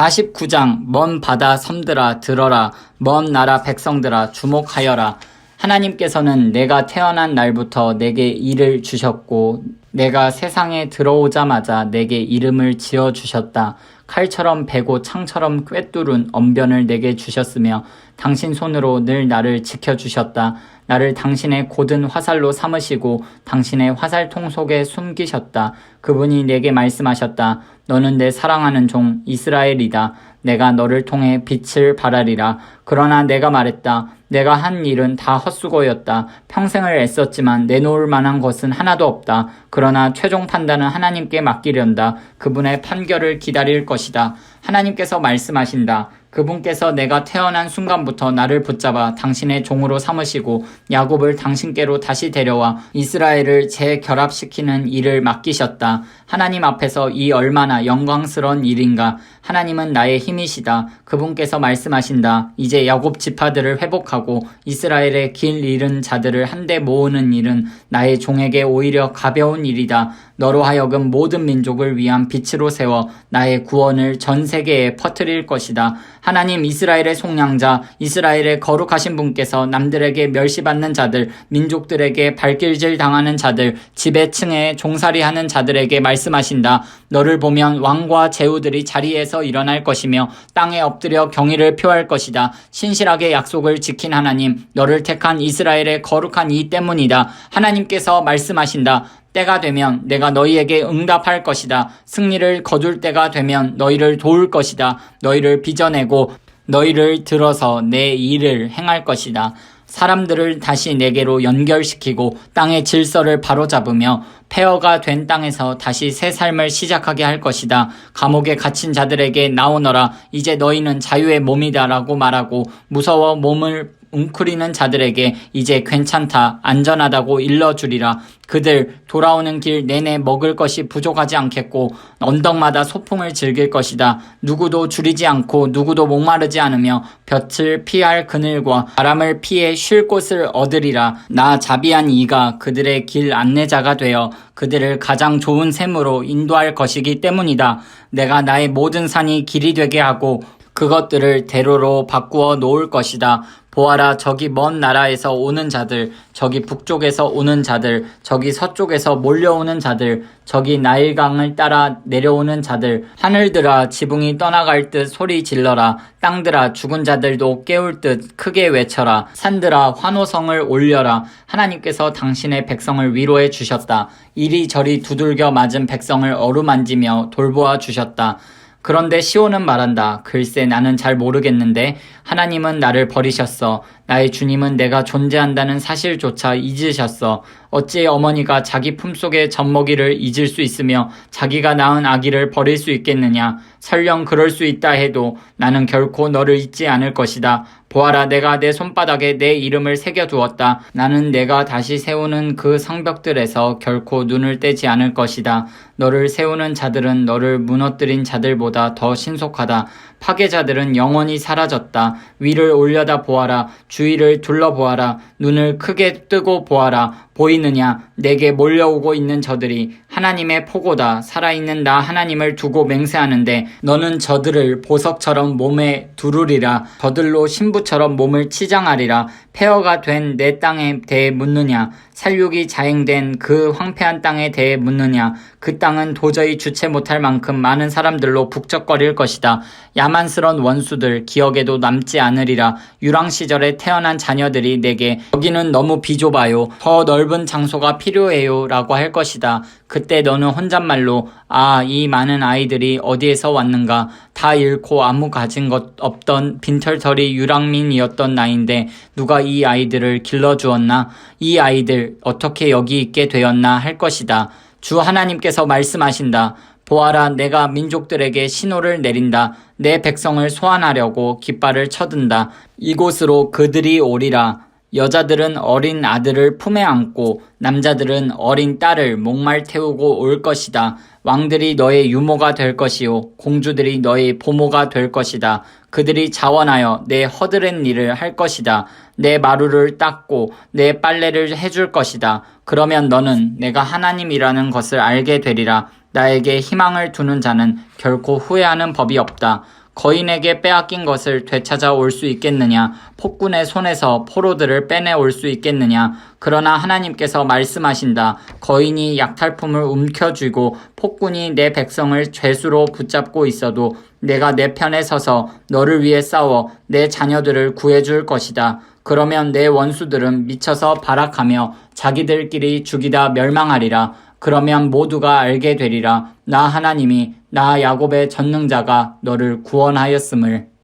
49장 먼 바다 섬들아 들어라. 먼 나라 백성들아 주목하여라 하나님께서는 내가 태어난 날부터 내게 일을 주셨고 내가 세상에 들어오자마자 내게 이름을 지어 주셨다. 칼처럼 베고 창처럼 꿰뚫은 언변을 내게 주셨으며 당신 손으로 늘 나를 지켜 주셨다. 나를 당신의 고든 화살로 삼으시고 당신의 화살통 속에 숨기셨다. 그분이 내게 말씀하셨다. 너는 내 사랑하는 종 이스라엘이다. 내가 너를 통해 빛을 발하리라. 그러나 내가 말했다. 내가 한 일은 다 헛수고였다. 평생을 애썼지만 내놓을 만한 것은 하나도 없다. 그러나 최종 판단은 하나님께 맡기련다. 그분의 판결을 기다릴 것이다. 하나님께서 말씀하신다. 그분께서 내가 태어난 순간부터 나를 붙잡아 당신의 종으로 삼으시고 야곱을 당신께로 다시 데려와 이스라엘을 재결합시키는 일을 맡기셨다. 하나님 앞에서 이 얼마나 영광스러운 일인가. 하나님은 나의 힘이시다. 그분께서 말씀하신다. 이제 야곱 지파들을 회복하고 이스라엘의 길 잃은 자들을 한데 모으는 일은 나의 종에게 오히려 가벼운 일이다. 너로 하여금 모든 민족을 위한 빛으로 세워 나의 구원을 전 세계에 퍼뜨릴 것이다. 하나님 이스라엘의 속량자, 이스라엘의 거룩하신 분께서 남들에게 멸시받는 자들, 민족들에게 발길질 당하는 자들, 지배층에 종살이하는 자들에게 말씀하신다. 너를 보면 왕과 제후들이 자리에서 일어날 것이며 땅에 엎드려 경의를 표할 것이다. 신실하게 약속을 지킨 하나님, 너를 택한 이스라엘의 거룩한 이 때문이다. 하나님께서 말씀하신다. 때가 되면 내가 너희에게 응답할 것이다. 승리를 거둘 때가 되면 너희를 도울 것이다. 너희를 빚어내고 너희를 들어서 내 일을 행할 것이다. 사람들을 다시 내게로 연결시키고 땅의 질서를 바로잡으며 폐허가 된 땅에서 다시 새 삶을 시작하게 할 것이다. 감옥에 갇힌 자들에게 나오너라. 이제 너희는 자유의 몸이다라고 말하고 무서워 몸을 웅크리는 자들에게 이제 괜찮다, 안전하다고 일러주리라. 그들 돌아오는 길 내내 먹을 것이 부족하지 않겠고 언덕마다 소풍을 즐길 것이다. 누구도 줄이지 않고 누구도 목마르지 않으며 볕을 피할 그늘과 바람을 피해 쉴 곳을 얻으리라. 나 자비한 이가 그들의 길 안내자가 되어 그들을 가장 좋은 셈으로 인도할 것이기 때문이다. 내가 나의 모든 산이 길이 되게 하고 그것들을 대로로 바꾸어 놓을 것이다. 보아라 저기 먼 나라에서 오는 자들 저기 북쪽에서 오는 자들 저기 서쪽에서 몰려오는 자들 저기 나일강을 따라 내려오는 자들 하늘들아 지붕이 떠나갈 듯 소리 질러라 땅들아 죽은 자들도 깨울 듯 크게 외쳐라 산들아 환호성을 올려라. 하나님께서 당신의 백성을 위로해 주셨다. 이리저리 두들겨 맞은 백성을 어루만지며 돌보아 주셨다 그런데 시온은 말한다. 글쎄 나는 잘 모르겠는데 하나님은 나를 버리셨어. 나의 주님은 내가 존재한다는 사실조차 잊으셨어. 어찌 어머니가 자기 품속의 젖먹이를 잊을 수 있으며 자기가 낳은 아기를 버릴 수 있겠느냐. 설령 그럴 수 있다 해도 나는 결코 너를 잊지 않을 것이다. 보아라 내가 내 손바닥에 내 이름을 새겨두었다. 나는 내가 다시 세우는 그 성벽들에서 결코 눈을 떼지 않을 것이다. 너를 세우는 자들은 너를 무너뜨린 자들보다 더 신속하다. 파괴자들은 영원히 사라졌다. 위를 올려다 보아라. 주위를 둘러보아라. 눈을 크게 뜨고 보아라. 보이느냐? 내게 몰려오고 있는 저들이 하나님의 포고다. 살아있는 나 하나님을 두고 맹세하는데 너는 저들을 보석처럼 몸에 두르리라. 저들로 신부처럼 몸을 치장하리라. 폐허가 된 내 땅에 대해 묻느냐? 살육이 자행된 그 황폐한 땅에 대해 묻느냐? 그 땅은 도저히 주체 못할 만큼 많은 사람들로 북적거릴 것이다. 야만스런 원수들 기억에도 남지 않으리라. 유랑 시절에 태어난 자녀들이 내게 여기는 너무 비좁아요. 더 넓은 장소가 필요해요. 라고 할 것이다. 그때 너는 혼잣말로 아, 이 많은 아이들이 어디에서 왔는가? 다 잃고 아무 가진 것 없던 빈털터리 유랑민이었던 나인데 누가 이 아이들을 길러주었나? 이 아이들 어떻게 여기 있게 되었나 할 것이다. 주 하나님께서 말씀하신다. 보아라, 내가 민족들에게 신호를 내린다. 내 백성을 소환하려고 깃발을 쳐든다. 이곳으로 그들이 오리라. 여자들은 어린 아들을 품에 안고 남자들은 어린 딸을 목말 태우고 올 것이다. 왕들이 너의 유모가 될 것이요 공주들이 너의 보모가 될 것이다. 그들이 자원하여 내 허드렛 일을 할 것이다. 내 마루를 닦고 내 빨래를 해줄 것이다. 그러면 너는 내가 하나님이라는 것을 알게 되리라. 나에게 희망을 두는 자는 결코 후회하는 법이 없다. 거인에게 빼앗긴 것을 되찾아 올 수 있겠느냐? 폭군의 손에서 포로들을 빼내 올 수 있겠느냐? 그러나 하나님께서 말씀하신다. 거인이 약탈품을 움켜쥐고 폭군이 내 백성을 죄수로 붙잡고 있어도 내가 내 편에 서서 너를 위해 싸워 내 자녀들을 구해줄 것이다. 그러면 내 원수들은 미쳐서 발악하며 자기들끼리 죽이다 멸망하리라. 그러면 모두가 알게 되리라. 나 하나님이 나 야곱의 전능자가 너를 구원하였음을.